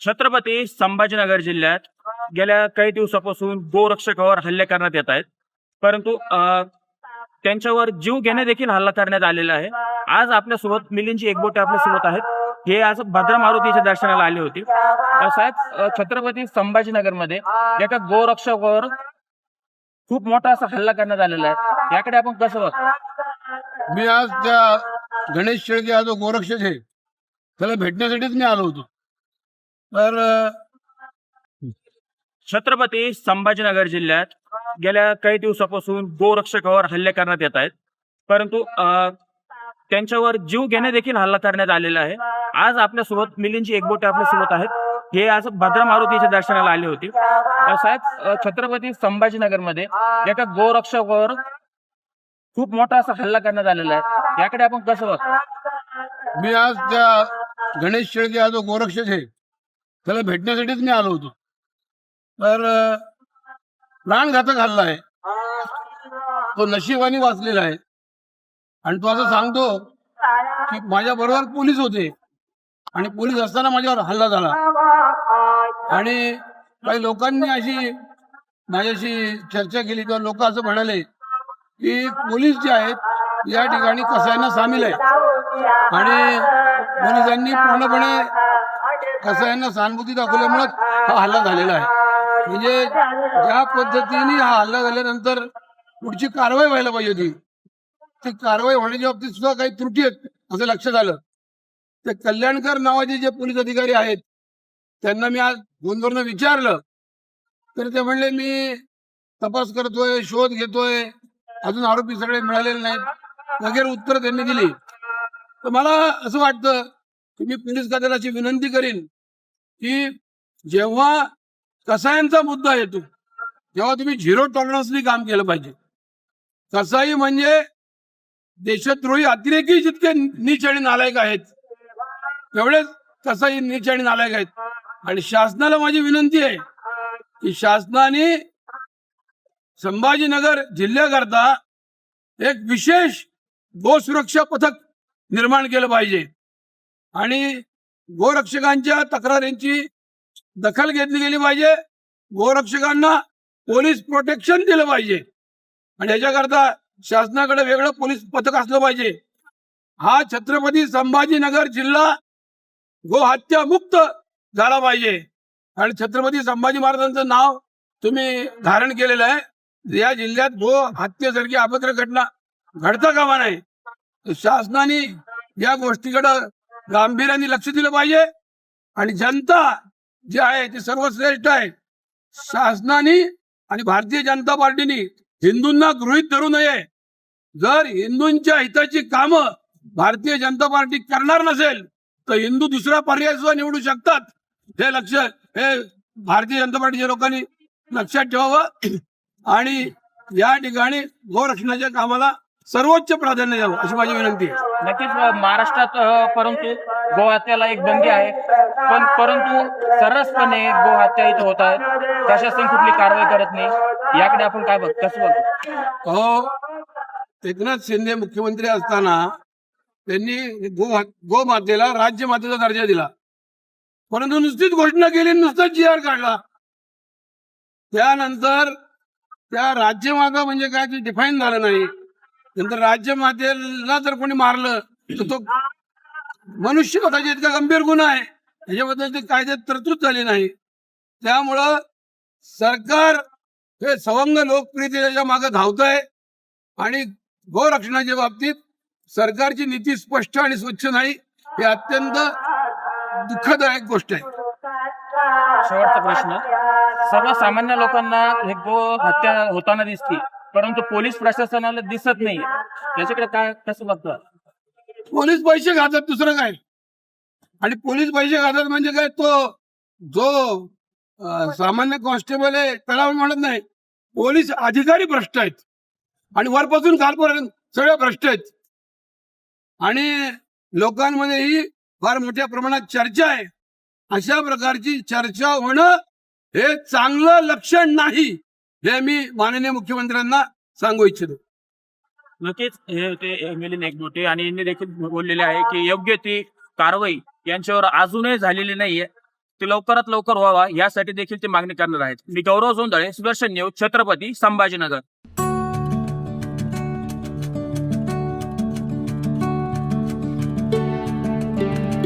छत्रपती संभाजीनगर जिल्ह्यात गेल्या काही दिवसापासून गोरक्षकावर हल्ले करण्यात येत आहेत. परंतु त्यांच्यावर जीव घेणे देखील हल्ला करण्यात आलेला आहे. आज आपल्यासोबत मिलिंदजी एकबोटे आपल्यासोबत आहेत. हे आज भद्रा मारुतीच्या दर्शनाला आले होते. साहेब छत्रपती संभाजीनगरमध्ये एका गोरक्षकावर खूप मोठा असा हल्ला करण्यात आलेला आहे. याकडे आपण कसं बघ? मी आज त्या गणेश शेळके हा जो गोरक्षक आहे त्याला भेटण्यासाठीच मी आलो होतो. तर छत्रपती संभाजीनगर जिल्ह्यात गेल्या काही दिवसापासून गोरक्षकावर हल्ले करण्यात येत आहेत. परंतु त्यांच्यावर जीव घेणे देखील हल्ला करण्यात आलेला आहे. आज आपल्यासोबत मिलिंदजी एकबोटे आपल्यासोबत आहेत. हे आज भद्रा मारुतीच्या दर्शनाला आले होते. साहेब छत्रपती संभाजीनगरमध्ये एका गोरक्षकावर खूप मोठा असा हल्ला करण्यात आलेला आहे. याकडे आपण कसं बघ? मी आज त्या गणेश शेळके हा जो गोरक्षक आहे त्याला भेटण्यासाठीच मी आलो होतो. तर प्राणघातक हल्ला आहे. तो नशिबाने वाचलेला आहे. आणि तो असं सांगतो की माझ्या बरोबर पोलीस होते. आणि पोलीस असताना माझ्यावर हल्ला झाला. आणि काही लोकांनी अशी माझ्याशी चर्चा केली किंवा लोक असं म्हणाले की पोलीस जे आहेत या ठिकाणी कसायना सामील आहेत. आणि पोलिसांनी पूर्णपणे कसं यांना सहानुभूती दाखवल्यामुळे हा हल्ला झालेला आहे. म्हणजे ज्या पद्धतीने हा हल्ला झाल्यानंतर पुढची कारवाई व्हायला पाहिजे होती. ती कारवाई होण्याच्या बाबतीत सुद्धा काही त्रुटी आहेत असं लक्षात आलं. ते कल्याणकर नावाचे जे पोलीस अधिकारी आहेत त्यांना मी आज फोनवरनं विचारलं. तर ते म्हणले मी तपास करतोय शोध घेतोय अजून आरोपी सगळे मिळालेले नाहीत. वगैरे उत्तर त्यांनी दिली. तर मला असं वाटतं की मी पोलीस खात्याला विनंती करीन की जेव्हा कसायांचा मुद्दा येतो तेव्हा तुम्ही झिरो टॉलरन्सनी काम केलं पाहिजे. कसाई म्हणजे देशद्रोही अतिरेकी जितके नीच आणि नालायक आहेत तेवढेच कसाई नीच आणि नालायक आहेत. आणि शासनाला माझी विनंती आहे की शासनाने संभाजीनगर जिल्ह्याकरता एक विशेष गोसुरक्षा पथक निर्माण केलं पाहिजे. आणि गोरक्षकांच्या तक्रारींची दखल घेतली गेली पाहिजे. गोरक्षकांना पोलीस प्रोटेक्शन दिलं पाहिजे. आणि याच्याकरता शासनाकडे वेगळं पोलीस पथक असलं पाहिजे. हा छत्रपती संभाजीनगर जिल्हा गोहत्या मुक्त झाला पाहिजे. आणि छत्रपती संभाजी महाराजांचं नाव तुम्ही धारण केलेलं आहे. या जिल्ह्यात गो हत्येसारखी अभद्र घटना घडता कामा नाही शासनाने या गोष्टीकडं गांभीर्याने लक्ष दिलं पाहिजे. आणि जनता जी आहे ती सर्वश्रेष्ठ आहे. शासनाने आणि भारतीय जनता पार्टीने हिंदूंना गृहीत धरू नये. जर हिंदूंच्या हिताची कामं भारतीय जनता पार्टी करणार नसेल तर हिंदू दुसरा पर्याय सुद्धा निवडू शकतात. हे लक्ष हे भारतीय जनता पार्टीच्या लोकांनी लक्षात ठेवावं. आणि या ठिकाणी गोरक्षणाच्या कामाला सर्वोच्च प्राधान्य द्यावं अशी माझी विनंती आहे. नक्कीच महाराष्ट्रात अ, परंतु गोहत्याला एक बंदी आहे. पण परंतु सर्रासपणे गोहत्या इथं होत आहेत. प्रशासन कुठली कारवाई करत नाही. याकडे आपण काय बघ कसं बघतो अहो एकनाथ शिंदे मुख्यमंत्री असताना त्यांनी गो गोमातेला राज्य मातेचा दर्जा दिला. परंतु नुसतीच घोषणा केली नुसताच जी आर काढला. त्यानंतर त्या राज्यमाता म्हणजे काय ते डिफाईन झालं नाही. नंतर राज्यमातेला जर कोणी मारलं तर तो मनुष्य होताचे इतका गंभीर गुन्हा आहे त्याच्याबद्दल ते कायद्यात तरतूद झाली नाही. त्यामुळं सरकार हे सवंग लोकप्रियतेच्या मागे धावत आहे आणि गोरक्षणाच्या बाबतीत सरकारची नीती स्पष्ट आणि स्वच्छ नाही हे अत्यंत दुःखदायक गोष्ट आहे. शेवटचा प्रश्न. सर्वसामान्य लोकांना हे गो हत्या होताना दिसते परंतु पोलीस प्रशासनाला दिसत नाही. याच्याकडे काय कसं बघतो? पोलीस पैसे घातात दुसरं काय? आणि पोलीस पैसे घातात म्हणजे काय? तो जो अं, सामान्य कॉन्स्टेबल आहे त्याला आपण म्हणत नाही. पोलीस अधिकारी भ्रष्ट आहेत. आणि वरपासून खालपर्यंत सगळे भ्रष्ट आहेत. आणि लोकांमध्ये ही फार मोठ्या प्रमाणात चर्चा आहे. अशा प्रकारची चर्चा होणं हे चांगलं लक्षण नाही. हे मी माननीय मुख्यमंत्र्यांना सांगू इच्छितो. नक्कीच हे होते मिलिंद एकबोटे आणि यांनी देखील बोललेले आहे की योग्य ती कारवाई यांच्यावर अजूनही झालेली नाहीये. ती लवकरात लवकर व्हावा यासाठी देखील ते मागणी करणार आहेत. मी गौरव जोंदळे सुदर्शन न्यूज छत्रपती संभाजीनगर.